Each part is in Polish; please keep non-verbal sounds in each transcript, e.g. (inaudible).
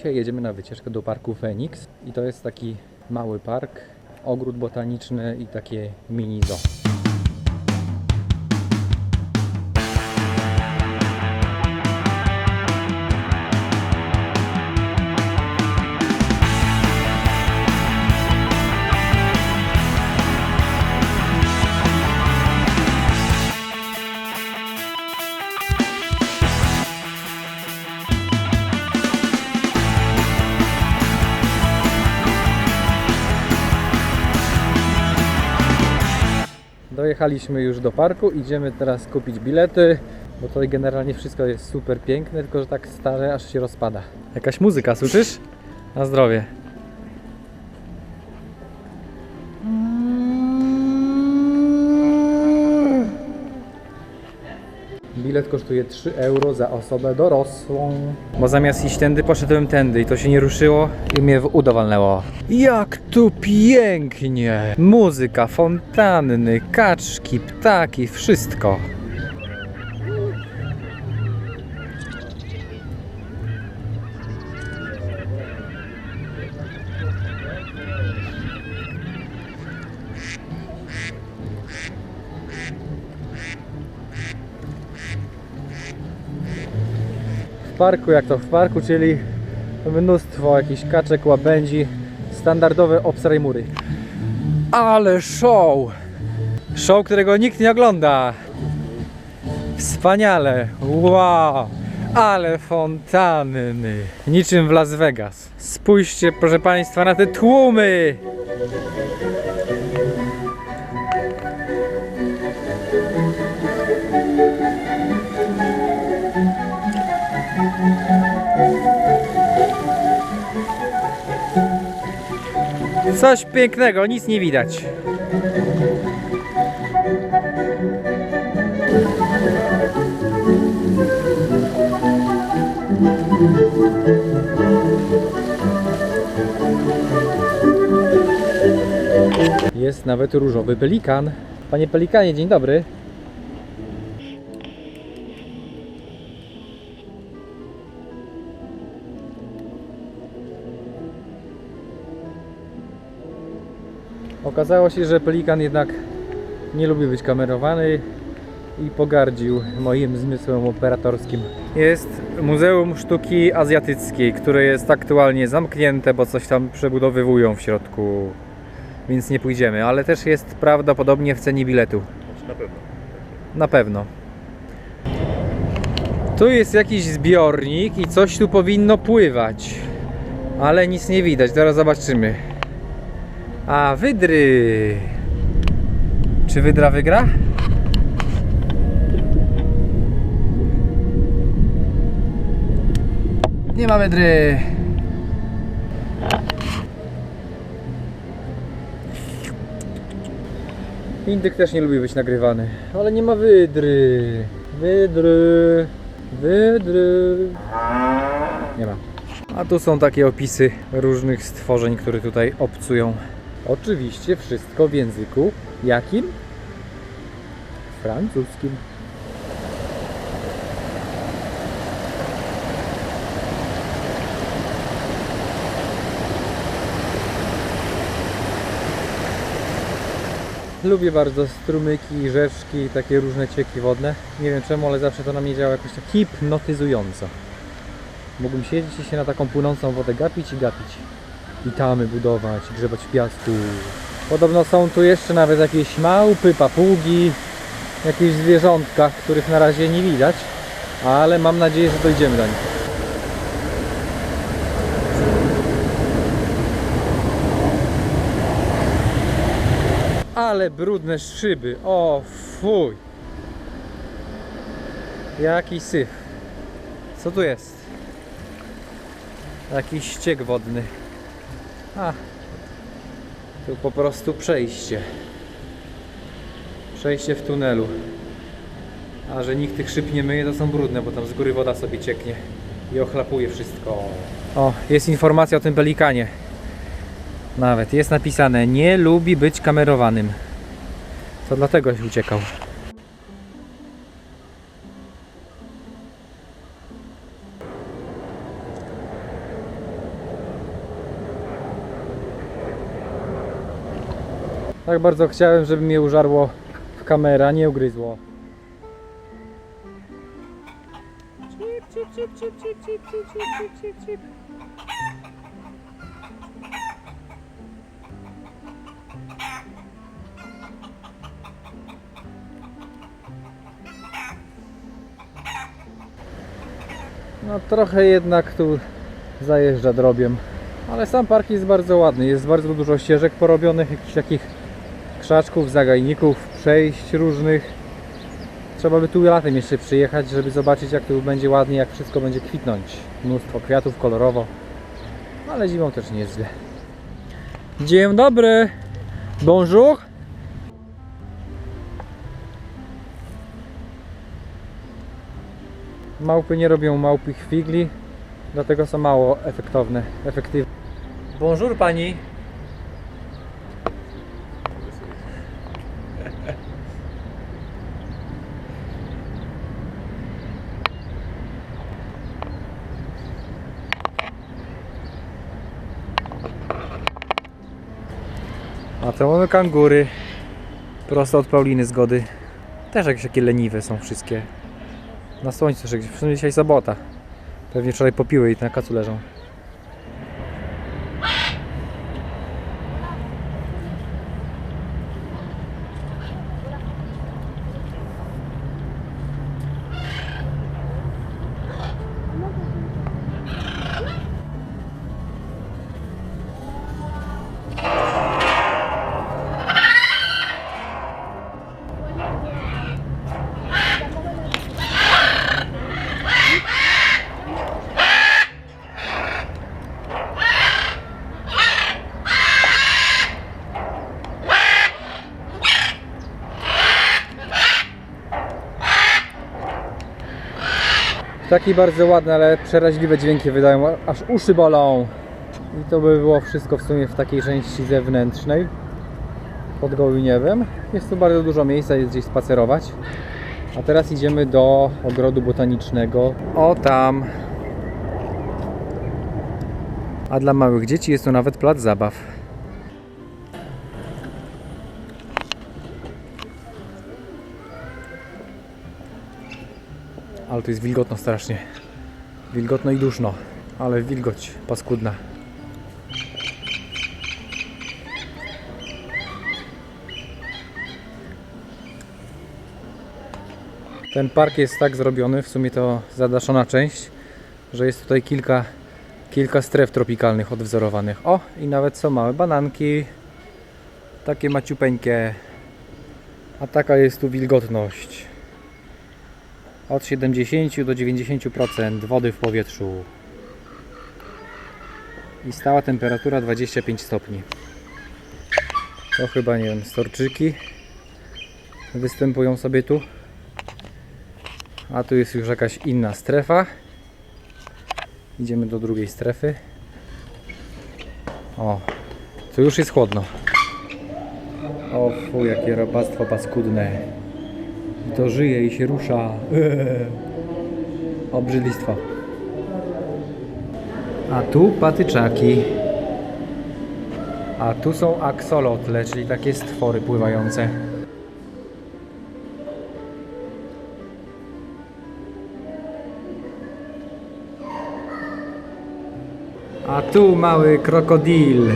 Dzisiaj jedziemy na wycieczkę do parku Phoenix i to jest taki mały park, ogród botaniczny i takie mini zoo. Dojechaliśmy już do parku, idziemy teraz kupić bilety, bo tutaj generalnie wszystko jest super piękne, tylko że tak stare aż się rozpada. Jakaś muzyka, słyszysz? Na zdrowie. Bilet kosztuje 3 euro za osobę dorosłą. Bo zamiast iść tędy, poszedłem tędy i to się nie ruszyło i mnie w. Jak tu pięknie! Muzyka, fontanny, kaczki, ptaki, wszystko. Parku, jak to w parku, czyli mnóstwo jakichś kaczek, łabędzi, standardowe obsraj mury. Ale show! Show, którego nikt nie ogląda. Wspaniale! Wow! Ale fontanny! Niczym w Las Vegas. Spójrzcie, proszę Państwa, na te tłumy! Coś pięknego, nic nie widać. Jest nawet różowy pelikan. Panie pelikanie, dzień dobry. Okazało się, że pelikan jednak nie lubi być kamerowany i pogardził moim zmysłem operatorskim. Jest Muzeum Sztuki Azjatyckiej, które jest aktualnie zamknięte, bo coś tam przebudowywują w środku, więc nie pójdziemy, ale też jest prawdopodobnie w cenie biletu. Na pewno. Na pewno. Tu jest jakiś zbiornik i coś tu powinno pływać. Ale nic nie widać, zaraz zobaczymy. A, wydry! Czy wydra wygra? Nie ma wydry! Indyk też nie lubi być nagrywany, ale nie ma wydry. Wydry, wydry. Nie ma. A tu są takie opisy różnych stworzeń, które tutaj obcują. Oczywiście wszystko w języku jakim? Francuskim. Lubię bardzo strumyki, rzeczki, takie różne cieki wodne. Nie wiem czemu, ale zawsze to na mnie działa jakoś tak hipnotyzująco. Mógłbym siedzieć i się na taką płynącą wodę gapić i gapić. I tamy budować, grzebać w piasku. Podobno są tu jeszcze nawet jakieś małpy, papugi, jakieś zwierzątka, których na razie nie widać, ale mam nadzieję, że dojdziemy do nich. Ale brudne szyby. O, fuj. Jaki syf. Co tu jest? Jakiś ściek wodny. A. Tu po prostu przejście. Przejście w tunelu. A że nikt tych szyb nie myje, to są brudne, bo tam z góry woda sobie cieknie i ochlapuje wszystko. O, jest informacja o tym pelikanie. Nawet jest napisane, nie lubi być kamerowanym. To dlatego uciekał. Tak bardzo chciałem, żeby mnie użarło w kamerę, a nie ugryzło. Cip, cip, cip, cip, cip, cip, cip, cip, cip, cip. No trochę jednak tu zajeżdża drobiem. Ale sam park jest bardzo ładny. Jest bardzo dużo ścieżek porobionych, jakichś takich krzaczków, zagajników, przejść różnych. Trzeba by tu latem jeszcze przyjechać, żeby zobaczyć jak tu będzie ładnie, jak wszystko będzie kwitnąć. Mnóstwo kwiatów kolorowo. Ale zimą też nie jest źle. Dzień dobry. Bonjour. Małpy nie robią małpych figli, dlatego są mało efektowne, efektywne. Bonjour pani. To mamy kangury. Prosto od Pauliny z Gody. Też jakieś takie leniwe są wszystkie. Na słońcu, że w sumie dzisiaj sobota. Pewnie wczoraj popiły i na kacu leżą. Taki bardzo ładny, ale przeraźliwe dźwięki wydają, aż uszy bolą. I to by było wszystko w sumie w takiej części zewnętrznej pod gołym niebem. Jest tu bardzo dużo miejsca, jest gdzieś spacerować. A teraz idziemy do ogrodu botanicznego. O tam. A dla małych dzieci jest tu nawet plac zabaw. Ale tu jest wilgotno strasznie. Wilgotno i duszno, ale wilgoć paskudna. Ten park jest tak zrobiony, w sumie to zadaszona część, że jest tutaj kilka, kilka stref tropikalnych odwzorowanych. O, i nawet są małe bananki, takie maciupeńkie. A taka jest tu wilgotność od 70 do 90% wody w powietrzu i stała temperatura 25 stopni. To chyba nie wiem, storczyki występują sobie tu. A tu jest już jakaś inna strefa. Idziemy do drugiej strefy. O, tu już jest chłodno. O fu, jakie robactwo paskudne. I to żyje i się rusza. (laughs) Obrzydlistwo. A tu patyczaki. A tu są aksolotle, czyli takie stwory pływające. A tu mały krokodil.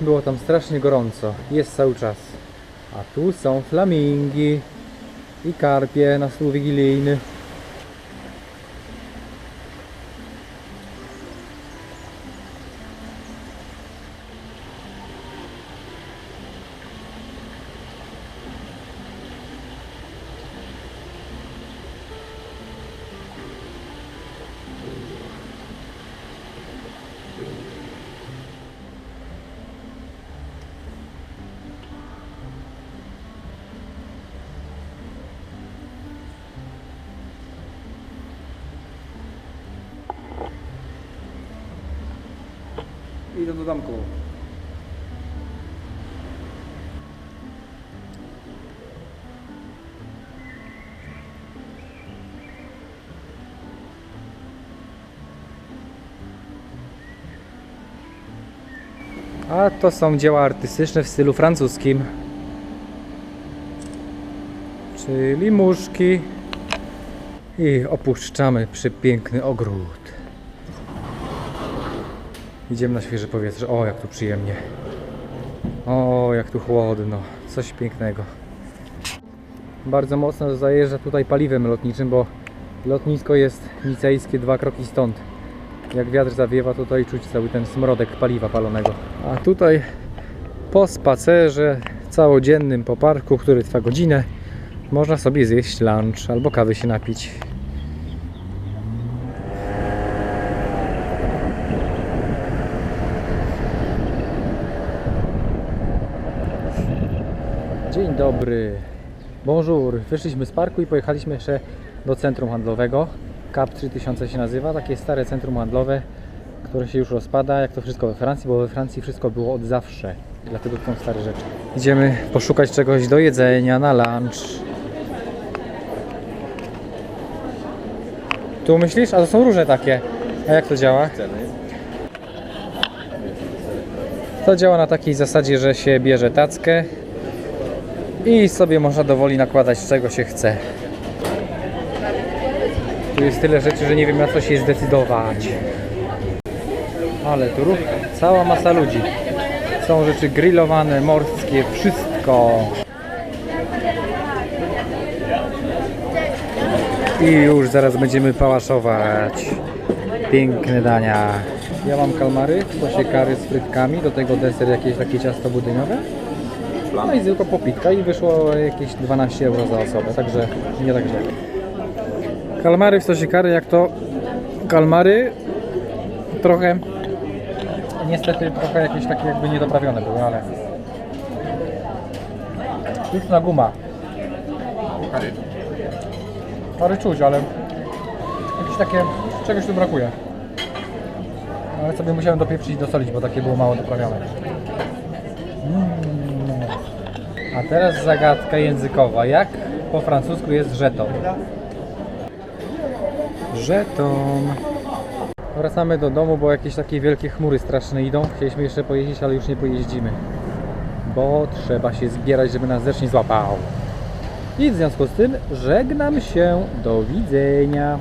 Było tam strasznie gorąco. Jest cały czas. A tu są flamingi i karpie na stół wigilijny. Idę do domku. A to są dzieła artystyczne w stylu francuskim. Czyli muszki. I opuszczamy przepiękny ogród. Idziemy na świeże powietrze. O, jak tu przyjemnie. O, jak tu chłodno. Coś pięknego. Bardzo mocno zajeżdża tutaj paliwem lotniczym, bo lotnisko jest nicejskie dwa kroki stąd. Jak wiatr zawiewa, tutaj czuć cały ten smrodek paliwa palonego. A tutaj po spacerze całodziennym po parku, który trwa godzinę, można sobie zjeść lunch albo kawy się napić. Dzień dobry. Bonjour. Wyszliśmy z parku i pojechaliśmy jeszcze do centrum handlowego. CAP 3000 się nazywa, takie stare centrum handlowe, które się już rozpada, jak to wszystko we Francji, bo we Francji wszystko było od zawsze. Dlatego są stare rzeczy. Idziemy poszukać czegoś do jedzenia na lunch. Tu myślisz? A to są różne takie. A jak to działa? To działa na takiej zasadzie, że się bierze tackę i sobie można dowoli nakładać czego się chce. Tu jest tyle rzeczy, że nie wiem na co się zdecydować. Ale tu ruch, cała masa ludzi. Są rzeczy grillowane, morskie, wszystko. I już zaraz będziemy pałaszować. Piękne dania. Ja mam kalmary, się kary z frytkami, do tego deser jakieś takie ciasto budyniowe. No i tylko popitka i wyszło jakieś 12 euro za osobę, także nie tak źle. Kalmary w sosie kary, jak to kalmary trochę niestety trochę jakieś takie jakby niedoprawione były, ale na guma. Kary. Kary czuć, ale jakieś takie czegoś tu brakuje. Ale sobie musiałem dopieprzyć i dosolić, bo takie było mało doprawione. Mm. A teraz zagadka językowa. Jak po francusku jest żeton? Żeton. Wracamy do domu, bo jakieś takie wielkie chmury straszne idą. Chcieliśmy jeszcze pojeździć, ale już nie pojeździmy. Bo trzeba się zbierać, żeby nas deszcz nie złapał. I w związku z tym żegnam się. Do widzenia.